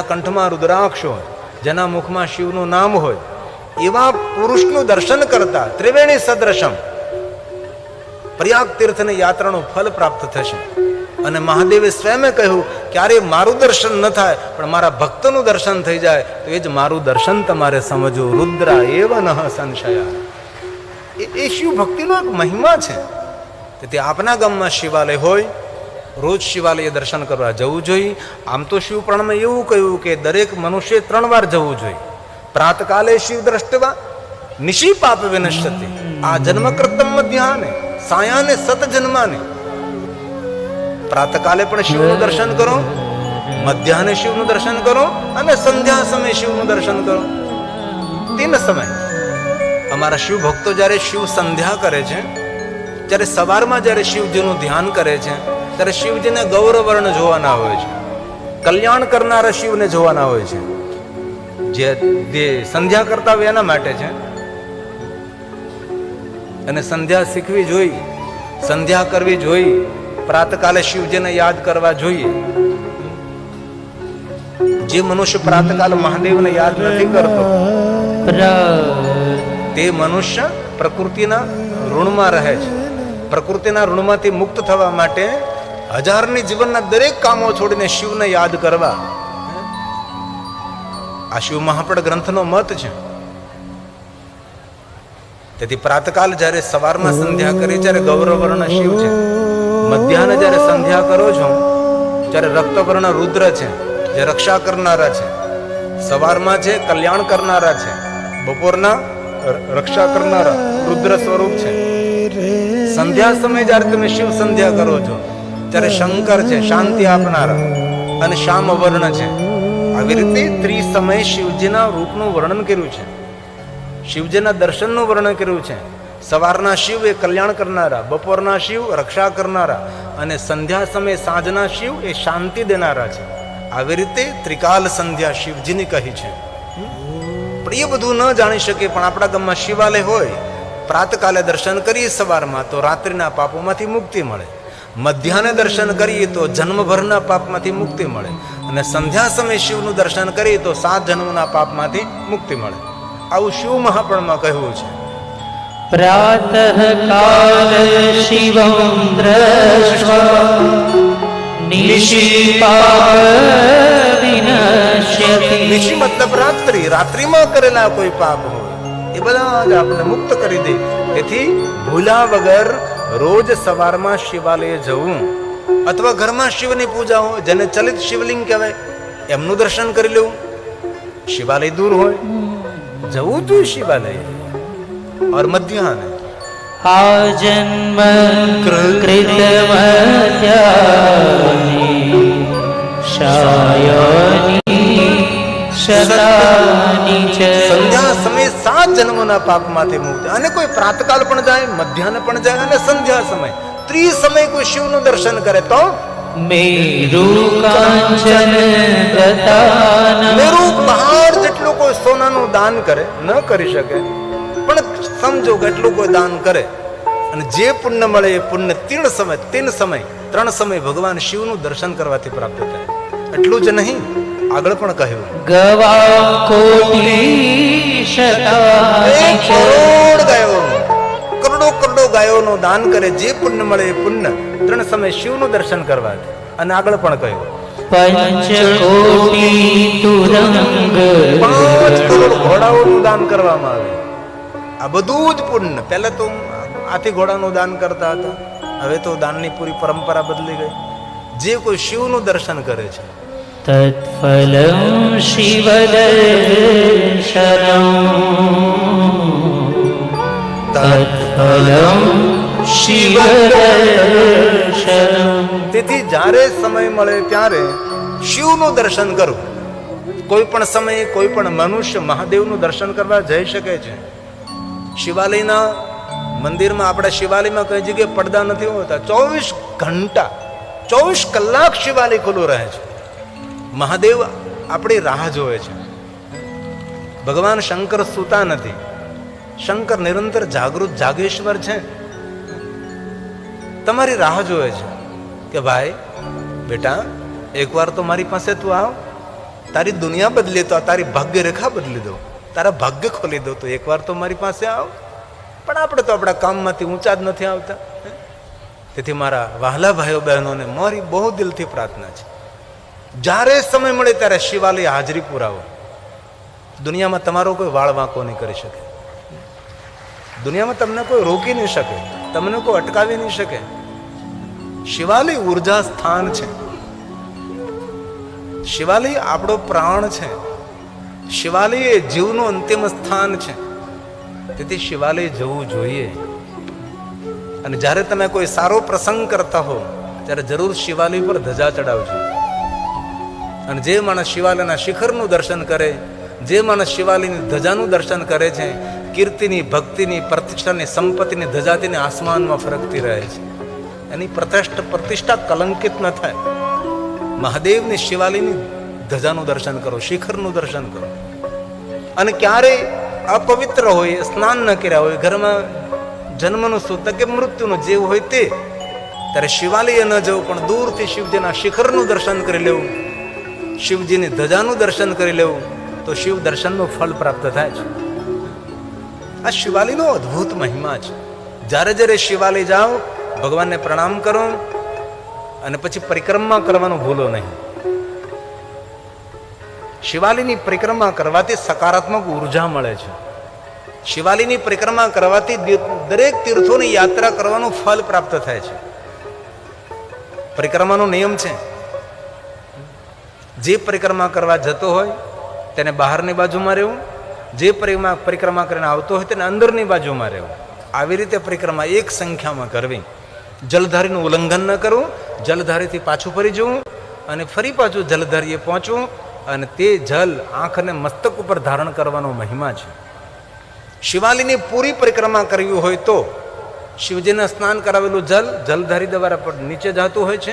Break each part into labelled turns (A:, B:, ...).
A: કંઠમાં રુદ્રાક્ષ હોય, જેના મુખમાં શિવનું નામ હોય, એવા પુરુષનું દર્શન કરતા ત્રિવેણી સદ્રશમ પ્રયાગ તીર્થની યાત્રાનું ફલ પ્રાપ્ત થશે. અને મહાદેવે સ્વયં કહ્યું ક્યારે મારું દર્શન ન થાય, પણ મારા ભક્તનું દર્શન થઈ જાય, તો એ જ મારું દર્શન તમારે સમજવું રુદ્રા એવ ન સંશયા. એ- શિવ ભક્તિનો એક મહિમા છે. તેથી આપના ગામમાં શિવાલય હોય રોજ શિવાલય દર્શન કરવા જવું જોઈએ આમ તો શિવ પુરાણમાં એવું કહ્યું કે દરેક મનુષ્ય ત્રણ વાર જવું જોઈએ પ્રાતકાલે શિવ દ્રષ્ટવા, નિશી પાપ વિનશ્યતિ. આ જન્મ કૃતમ મધ્યાને સાયાને સત જન્માને. પ્રાતકાલે પણ શિવનું દર્શન કરો, મધ્યાહને શિવનું દર્શન કરો અને સંધ્યા સમયે શિવનું દર્શન કરો. તીન સમય. અમારા શિવ ભક્તો જ્યારે શિવ સંધ્યા કરે છે, જ્યારે સવારમાં જ્યારે શિવજીનું ધ્યાન કરે છે ત્યારે શિવજીને ગૌરવર્ણ જોવાના હોય છે. કલ્યાણ કરનારા શિવને જોવાના હોય છે. જે સંધ્યા કરતા હોય એના માટે છે. અને સંધ્યા શીખવી જોઈ, સંધ્યા કરવી જોઈ, પ્રાતકાલે શિવજીને યાદ કરવા જોઈએ. જે મનુષ્ય પ્રાતકાલ મહાદેવને યાદ નથી કરતો, તે મનુષ્ય પ્રકૃતિના ઋણમાં રહે છે. પ્રકૃતિના ઋણમાંથી મુક્ત થવા માટે હજારની જીવનના દરેક કામો છોડીને શિવને યાદ કરવા. આ શિવ મહાપડ ગ્રંથનો મત છે. તેથી પ્રાતકાલ જ્યારે સવારમાં સંધ્યા કરી ત્યારે ગૌરવર્ણ શિવ છે. મધ્યાહને જ્યારે સંધ્યા કરો છો ત્યારે રક્તવર્ણ રુદ્ર છે, જે રક્ષા કરનારા છે. સવારમાં છે, કલ્યાણ કરનારા છે. બપોરના રક્ષા કરનારા રુદ્ર સ્વરૂપ છે. સંધ્યા સમયે જ્યારે તમે શિવ સંધ્યા કરો છો ત્યારે શંકર છે, શાંતિ આપનારા અને શ્યામ વર્ણ છે. આવી રીતે ત્રી સમયે શિવજીના રૂપનું વર્ણન કર્યું છે. શિવજીના દર્શનનું વર્ણન કર્યું છે. સવારના શિવ એ કલ્યાણ કરનારા, બપોરના શિવ રક્ષા કરનારા અને સંધ્યા સમયે સાંજના શિવ એ શાંતિ દેનારા છે. આવી રીતે ત્રિકાલ સંધ્યા શિવજીની કહી છે. પણ એ બધું ન જાણી શકે, પણ આપણા ગામમાં શિવાલય હોય, પ્રાતકાલે દર્શન કરીએ સવારમાં, તો રાત્રિના પાપોમાંથી મુક્તિ મળે. મધ્યાહને દર્શન કરીએ તો જન્મભરના પાપમાંથી મુક્તિ મળે. અને સંધ્યા સમયે શિવનું દર્શન કરીએ તો સાત જન્મના પાપમાંથી મુક્તિ મળે. આવું શિવ મહાપણમાં કહ્યું છે.
B: પ્રાતઃ કાલ
A: શિવમ મતલબ રાત્રિ રાત્રિમાં કરેલા કોઈ પાપ હોય એ બધા જ આપણે મુક્ત કરી દે. એથી ભૂલા વગર રોજ સવારમાં શિવાલય જવું. અથવા ઘરમાં શિવની પૂજા હોય જેને ચલિત શિવલિંગ કહેવાય એમનું દર્શન કરી લેવું. શિવાલય દૂર હોય. જવું જોઈએ શિવાલય. ઓર મધ્યાહન.
B: આજન્મ કૃત મધ્યાહની
A: શાયની સદા સાત જન્મોના પાપમાંથી મુક્ત. અને કોઈ પ્રાતકાલ પણ જાય મધ્યાહન પણ જાય અને સંધ્યા સમય. ત્રી સમય કોઈ શિવનું દર્શન કરે તો? મેરુ કાંચન જેટલું કોઈ સોનાનું દાન કરે ન કરી શકે. પણ સમજો કે એટલું કોઈ દાન કરે. અને જે પુણ્ય મળે એ પુણ્ય ત્રણ સમય તીન સમય ત્રણ સમય ભગવાન શિવનું દર્શન કરવાથી પ્રાપ્ત થાય. એટલું જ નહીં. આગળ પણ કહ્યું. ગવા
B: કોટલી
A: કરોડ ગાયો કરોડો કરોડો ગાયોનું દાન કરે જે પુણ્ય મળે એ પુણ્ય ત્રણ સમય શિવનું દર્શન કરવા અને આગળ પણ કહ્યું.
B: પંચ કોટી તુરંગ.
A: પાંચ કરોડ ઘોડાઓનું દાન કરવામાં આવે આ બધું જ પુણ્ય. પહેલા તો આથી ઘોડાનું દાન કરતા હતા. હવે તો દાનની પૂરી પરંપરા બદલી ગઈ. જે કોઈ શિવનું દર્શન કરે છે
B: તત્ફલમ શિવદર્શનમ તત્ફલમ શિવ
A: તેથી જ્યારે સમય મળે ત્યારે શિવનું દર્શન કરવું કોઈ પણ સમયે કોઈ પણ મનુષ્ય મહાદેવનું દર્શન કરવા જઈ શકે છે. શિવાલયના મંદિરમાં આપણા શિવાલયમાં કઈ જગ્યાએ પડદા નથી હોતા. ચોવીસ ઘંટા, ચોવીસ કલાક શિવાલય ખુલ્લું રહે છે. મહાદેવ આપણી રાહ જોવે છે. ભગવાન શંકર સૂતા નથી. શંકર નિરંતર જાગૃત જાગેશ્વર છે. તમારી રાહ જોવે છે કે ભાઈ, બેટા, એકવાર તો મારી પાસે તું આવ. તારી દુનિયા બદલી આ તારી ભાગ્ય રેખા બદલી દો. તારા ભાગ્ય ખોલી દો તો એકવાર તો મારી પાસે આવ. પણ આપણે તો આપણા કામમાંથી ઊંચા જ નથી આવતા. તેથી મારા વહાલા ભાઈઓ બહેનોને મારી બહુ દિલથી પ્રાર્થના છે. જ્યારે સમય મળે ત્યારે શિવાલય હાજરી પુરાવો. દુનિયામાં તમારો કોઈ વાળ વાંકો નહીં કરી શકે. દુનિયામાં તમને કોઈ રોકી નહીં શકે, તમને કોઈ અટકાવી નહીં શકે. શિવાલય ઊર્જા સ્થાન છે. શિવાલય આપણો પ્રાણ છે. શિવાલય એ જીવનું અંતિમ સ્થાન છે. તેથી શિવાલય જવું જોઈએ. અને જ્યારે તમે કોઈ સારો પ્રસંગ કરતા હો, ત્યારે જરૂર શિવાલય પર ધજા ચડાવજો. અને જે માણસ શિવાલયના શિખરનું દર્શન કરે, જે માણસ શિવાલયની ધજાનું દર્શન કરે છે, કીર્તિની, ભક્તિની, પ્રતિષ્ઠાની, સંપત્તિની ધજા તેની આસમાનમાં ફરકતી રહે છે. એની પ્રતિષ્ઠ, પ્રતિષ્ઠા કલંકિત ન થાય. મહાદેવની શિવાલયની ધજાનું દર્શન કરો, શિખરનું દર્શન કરો. અને ક્યારેય અપવિત્ર હોય, સ્નાન ન કર્યા હોય, ઘરમાં જન્મનું સુત કે મૃત્યુનું જેવું હોય તે, ત્યારે શિવાલય ન જવું, પણ દૂરથી શિવજીના શિખરનું દર્શન કરી લેવું. શિવજીની ધજાનું દર્શન કરી લેવું, તો શિવ દર્શનનું ફળ પ્રાપ્ત થાય છે. આ શિવાલીનો અદ્ભુત મહિમા છે. જ્યારે જ્યારે શિવાલી જાઓ, ભગવાનને પ્રણામ કરો, અને પછી પરિક્રમા કરવાનું ભૂલો નહીં. શિવાલીની પરિક્રમા કરવાથી સકારાત્મક ઊર્જા મળે છે. શિવાલીની પરિક્રમા કરવાથી દરેક તીર્થોની યાત્રા કરવાનું ફળ પ્રાપ્ત થાય છે. પરિક્રમાનો નિયમ છે. જે પરિક્રમા કરવા જતો હોય, તેને બહારની બાજુમાં રહેવું. જે પરિક્રમા પરિક્રમા કરીને આવતો હોય, તેને અંદરની બાજુમાં રહેવું. આવી રીતે પરિક્રમા એક સંખ્યામાં કરવી. જલધારીનું ઉલ્લંઘન ન કરવું. જલધારીથી પાછું ફરી જવું અને ફરી પાછું જલધારીએ પહોંચવું અને તે જલ આંખ અને મસ્તક ઉપર ધારણ કરવાનો મહિમા છે. શિવાલીની પૂરી પરિક્રમા કરવી હોય તો શિવજીને સ્નાન કરાવેલું જલ જલધારી દ્વારા પર નીચે જતું હોય છે.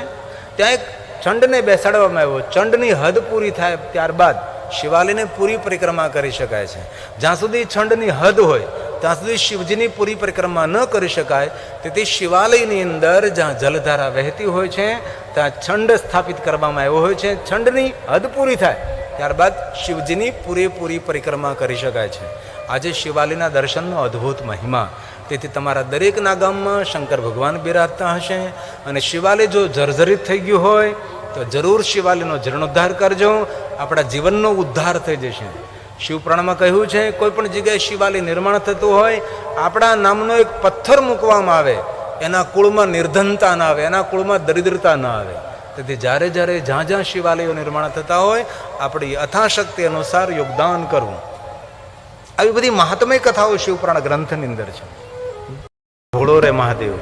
A: ત્યાં એક ચંડને બેસાડવામાં આવ્યો. ચંડની હદ પૂરી થાય ત્યારબાદ શિવાલયને પૂરી પરિક્રમા કરી શકાય છે. જ્યાં સુધી છંડની હદ હોય, ત્યાં સુધી શિવજીની પૂરી પરિક્રમા ન કરી શકાય, તેથી શિવાલયની અંદર જ્યાં જલધારા વહેતી હોય છે, ત્યાં છંડ સ્થાપિત કરવામાં આવ્યો હોય છે. છંડની હદ પૂરી થાય, ત્યારબાદ શિવજીની પૂરેપૂરી પરિક્રમા કરી શકાય છે. આજે શિવાલયના દર્શનનો અદ્ભુત મહિમા. તેથી તમારા દરેકના ગામમાં શંકર ભગવાન બિરાજતા હશે અને શિવાલય જો જર્જરિત થઈ ગયું હોય, તો જરૂર શિવાલયનો જીર્ણોદ્ધાર કરજો. આપણા જીવનનો ઉદ્ધાર થઈ જશે. શિવપુરાણમાં કહ્યું છે, કોઈ પણ જગ્યાએ શિવાલય નિર્માણ થતું હોય, આપણા નામનો એક પથ્થર મૂકવામાં આવે. એના કુળમાં નિર્ધનતા ના આવે, એના કુળમાં દરિદ્રતા ન આવે. તેથી જ્યારે જ્યારે જ્યાં જ્યાં શિવાલયો નિર્માણ થતા હોય, આપણી યથાશક્તિ અનુસાર યોગદાન કરવું. આવી બધી મહાત્મય કથાઓ શિવપુરાણ ગ્રંથની અંદર છે. ભોળો રે મહાદેવ.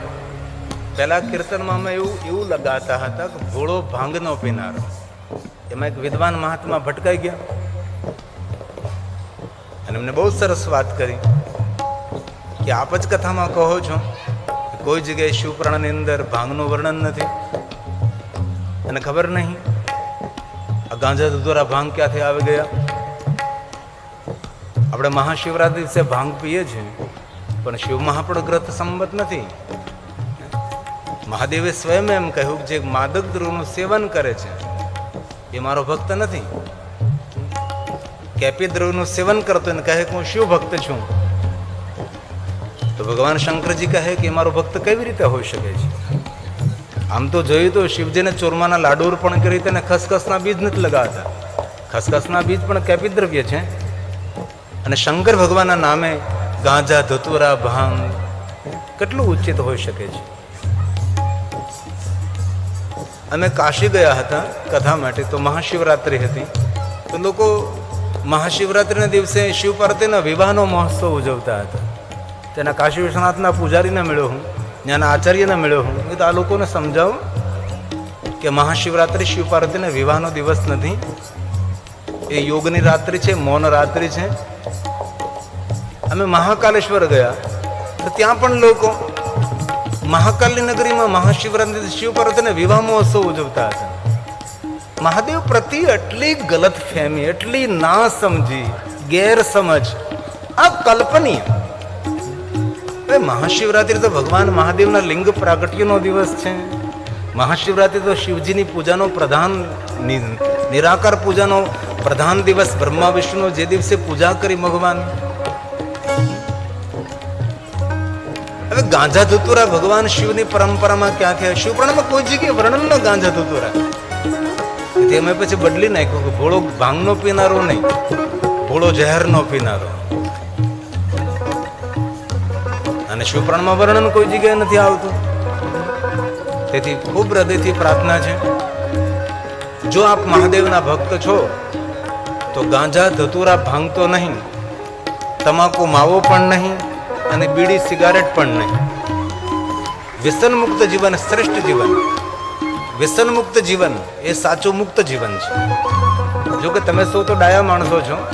A: પહેલા કીર્તનમાં અમે એવું એવું લગાતા હતા કે ભોળો ભાંગનો પીનારો. એમાં એક વિદ્વાન મહાત્મા ભટકાઈ ગયા. અને એમને બહુ સરસ વાત કરી કે આપ જ કથામાં કહો છો કોઈ જગ્યાએ શિવપુરાણની અંદર ભાંગનું વર્ણન નથી. અને ખબર નહીં, આ ગાંજા દ્વારા ભાંગ ક્યાંથી આવી ગયા? આપણે મહાશિવરાત્રિ દિવસે ભાંગ પીએ છીએ. પણ શિવ મહાપડ ગ્રથ સંમત નથી. મહાદેવે સ્વયં એમ કહ્યું કે જે માદક દ્રવ્યનું સેવન કરે છે, એ મારો ભક્ત નથી. કેપી દ્રવ્યનું સેવન કરતો એને કહે કે હું શિવ ભક્ત છું. તો ભગવાન શંકરજી કહે કે મારો ભક્ત કેવી રીતે હોઈ શકે છે? આમ તો જોયું તો શિવજીને ચોરમાના લાડુ પણ કરી તેને ખસખસના બીજ નથી લગાવતા. ખસખસના બીજ પણ કેપી દ્રવ્ય છે. અને શંકર ભગવાનના નામે ગાંજા ધતુરા ભાંગ. કેટલું ઉચિત હોઈ શકે છે? અમે કાશી ગયા હતા કથા માટે, તો મહાશિવરાત્રિ હતી. તો લોકો મહાશિવરાત્રિના દિવસે શિવ પાર્વતીના વિવાહનો મહોત્સવ ઉજવતા હતા. તેના કાશી વિશ્વનાથના પૂજારીને મળ્યો હું, ત્યાંના આચાર્યને મળ્યો હું. એ તો આ લોકોને સમજાવો કે મહાશિવરાત્રિ શિવ પાર્વતીના વિવાહનો દિવસ નથી. એ યોગની રાત્રિ છે, મૌન રાત્રિ છે. અમે મહાકાલેશ્વર ગયા. તો ત્યાં પણ લોકો મહાકાલી નગરીમાં મહાશિવરાત્રિ શિવ પાર્વતીના વિવાહ મહોત્સવ ઉજવતા હતા. મહાદેવ પ્રતિ એટલી ગલત ફહેમી એટલી ના સમજી ગેરસમજ, આ કલ્પનીય. હવે મહાશિવરાત્રિ તો ભગવાન મહાદેવના લિંગ પ્રાગટ્યનો દિવસ છે. મહાશિવરાત્રિ તો શિવજીની પૂજાનો પ્રધાન નિરાકાર પૂજાનો પ્રધાન દિવસ, બ્રહ્મા વિષ્ણુ જે દિવસે પૂજા કરી ભગવાન. હવે ગાંજા ધુતુરા ભગવાન શિવની પરંપરામાં ક્યાંથી આવ્યા? શિવપુરાણમાં કોઈ જગ્યાએ વર્ણન ન ગાંજા ધતુરા. તે મેં પછી બદલી નાખ્યું કે ભોળો ભાંગનો પીનારો નહીં, ભોળો ઝેરનો પીનારો. અને શિવપુરાણમાં વર્ણન કોઈ જગ્યાએ નથી આવતું. તેથી ખૂબ હૃદયથી પ્રાર્થના છે. જો આપ મહાદેવના ભક્ત છો, તો ગાંજા ધતુરા ભાંગતો નહીં, તમાકુ માવો પણ નહીં અને બીડી સિગારેટ પણ નહીં. વ્યસન મુક્ત જીવન શ્રેષ્ઠ જીવન. વ્યસન મુક્ત જીવન એ સાચું મુક્ત જીવન છે. જો કે તમે સૌ તો ડાયા માણસો છો.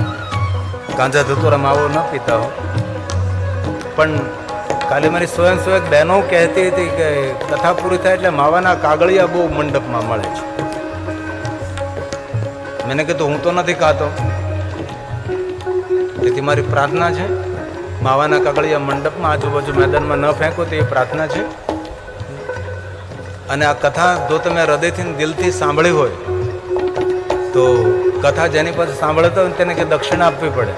A: ગાંજા ધતુરા માવો ન પીતા હો. પણ કાલે મારી સ્વયં સ્વયં બહેનો કહેતી હતી કે કથા પૂરી થાય એટલે માવાના કાગળિયા બહુ મંડપમાં મળે છે. મેને કીધું, હું તો નથી ખાતો. તેથી મારી પ્રાર્થના છે માવાના કાગળિયા મંડપમાં આજુબાજુ મેદાનમાં ન ફેંકો તે પ્રાર્થના છે. અને આ કથા જો તમે હૃદયથી દિલથી સાંભળી હોય, તો કથા જેની પાસે સાંભળતા હોય તેને કે દક્ષિણા આપવી પડે.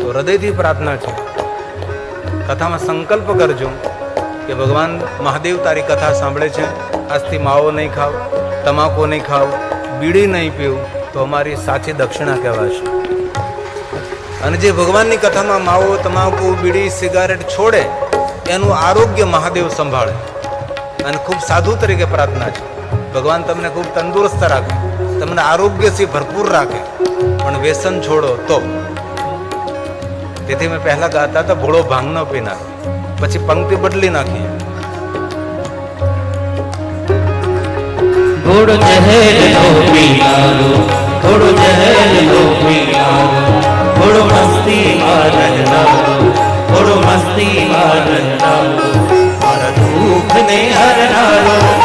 A: તો હૃદયથી પ્રાર્થના છે. કથામાં સંકલ્પ કરજો કે ભગવાન મહાદેવ તારી કથા સાંભળે છે. આજથી માવો નહીં ખાવ, તમાકુ નહીં ખાવ, બીડી નહીં પીવું, તો અમારી સાચી દક્ષિણા કહેવાશે. અને જે ભગવાનની કથામાં માવો, તમાકુ, બીડી, સિગારેટ છોડે, એનું આરોગ્ય મહાદેવ સંભાળે. અને ખૂબ સાધુ તરીકે પ્રાર્થના છે. ભગવાન તમને ખૂબ તંદુરસ્ત રાખે. તમને આરોગ્યથી ભરપૂર રાખે. પણ વ્યસન છોડો તો. તેથી મેં પહેલા ગાતા હતા, ભોળો ભાંગ ન પીનાર પછી પંક્તિ બદલી નાખી.
B: થોડો જહેર નો પીનારો થોડો જહેર થોડો મસ્તી માં રહેનારો થોડો મસ્તી માં રહેનારો મારા દુઃખ ને હરનારો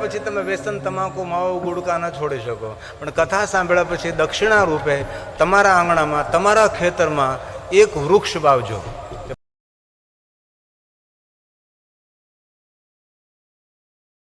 A: સાંભળ્યા પછી તમે વ્યસન, તમાકુ, માવો, ગુડકા ન છોડી શકો. પણ કથા સાંભળ્યા પછી દક્ષિણા રૂપે તમારા આંગણામાં, તમારા ખેતરમાં એક વૃક્ષ વાવજો.